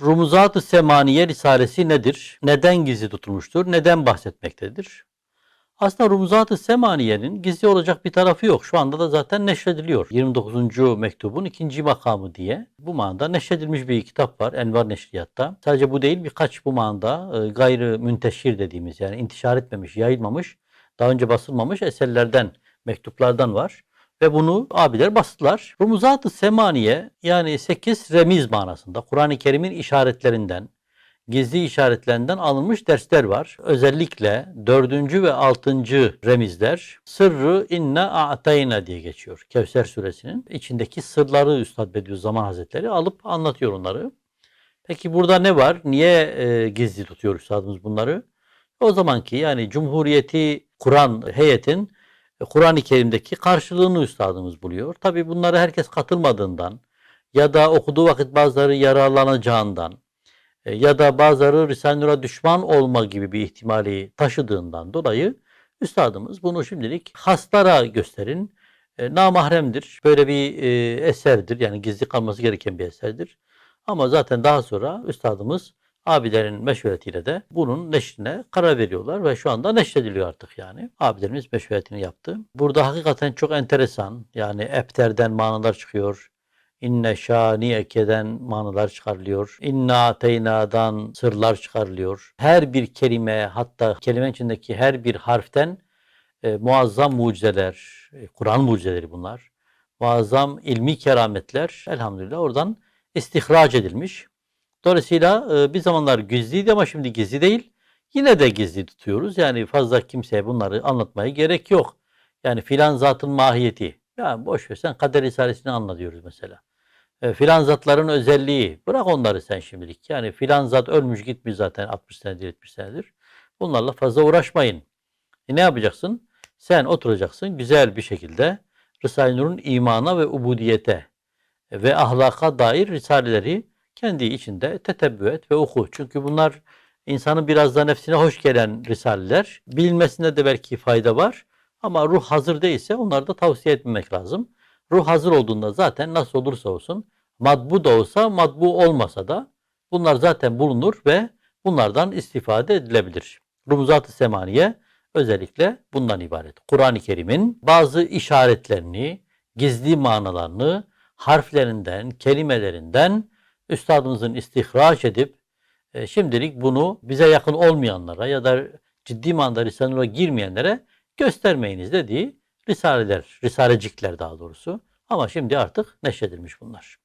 Rumuzat-ı Semaniye Risalesi nedir? Neden gizli tutulmuştur? Neden bahsetmektedir? Aslında Rumuzat-ı Semaniye'nin gizli olacak bir tarafı yok. Şu anda da zaten neşrediliyor. 29. mektubun ikinci makamı diye. Bu manada neşredilmiş bir kitap var Envar Neşriyat'ta. Sadece bu değil birkaç bu manada e, gayrı münteşir dediğimiz yani intişar etmemiş, yayılmamış, daha önce basılmamış eserlerden, mektuplardan var. Ve bunu abiler bastılar. Rumuzat-ı Semaniye yani 8 remiz manasında Kur'an-ı Kerim'in işaretlerinden, gizli işaretlerinden alınmış dersler var. Özellikle dördüncü ve altıncı remizler sırrı inna a'tayna diye geçiyor. Kevser suresinin içindeki sırları Üstad Bediüzzaman Hazretleri alıp anlatıyor onları. Peki burada ne var? Niye e, gizli tutuyor Üstadımız bunları? O zamanki yani Cumhuriyeti kuran heyetin Kur'an-ı Kerim'deki karşılığını Üstadımız buluyor. Tabi bunları herkes katılmadığından ya da okuduğu vakit bazıları yararlanacağından e, ya da bazıları Risale-i Nur'a düşman olma gibi bir ihtimali taşıdığından dolayı Üstadımız bunu şimdilik haslara gösterin. E, namahremdir. Böyle bir e, eserdir. Yani gizli kalması gereken bir eserdir. Ama zaten daha sonra Üstadımız abilerin meşveretiyle de bunun neşrine karar veriyorlar ve şu anda neşrediliyor artık yani. Abilerimiz meşveretini yaptı. Burada hakikaten çok enteresan yani ebterden manalar çıkıyor. İnne şaniyekeden manalar çıkarılıyor. İnna ateynadan sırlar çıkarılıyor. Her bir kelime hatta kelimenin içindeki her bir harften e, muazzam mucizeler, e, Kur'an mucizeleri bunlar. Muazzam ilmi kerametler elhamdülillah oradan istihraç edilmiş. Dolayısıyla e, bir zamanlar gizliydi ama şimdi gizli değil. Yine de gizli tutuyoruz. Yani fazla kimseye bunları anlatmaya gerek yok. Yani filan zatın mahiyeti. Ya boş ver sen kader risalesini anla diyoruz mesela. E, filan zatların özelliği. Bırak onları sen şimdilik. Yani filan zat ölmüş gitmiş zaten 60 senedir 70 senedir. Bunlarla fazla uğraşmayın. E, ne yapacaksın? Sen oturacaksın güzel bir şekilde Risale-i Nur'un imana ve ubudiyete ve ahlaka dair risaleleri kendi içinde tetebbü et ve oku. Çünkü bunlar insanın biraz da nefsine hoş gelen risaleler. Bilinmesinde de belki fayda var. Ama ruh hazır değilse onları da tavsiye etmemek lazım. Ruh hazır olduğunda zaten nasıl olursa olsun madbu da olsa madbu olmasa da bunlar zaten bulunur ve bunlardan istifade edilebilir. Rumuzat-ı Semaniye özellikle bundan ibaret. Kur'an-ı Kerim'in bazı işaretlerini, gizli manalarını harflerinden, kelimelerinden üstadımızın istihraç edip e, şimdilik bunu bize yakın olmayanlara ya da ciddi manada Risale-i girmeyenlere göstermeyiniz dediği risaleler, risalecikler daha doğrusu. Ama şimdi artık neşredilmiş bunlar.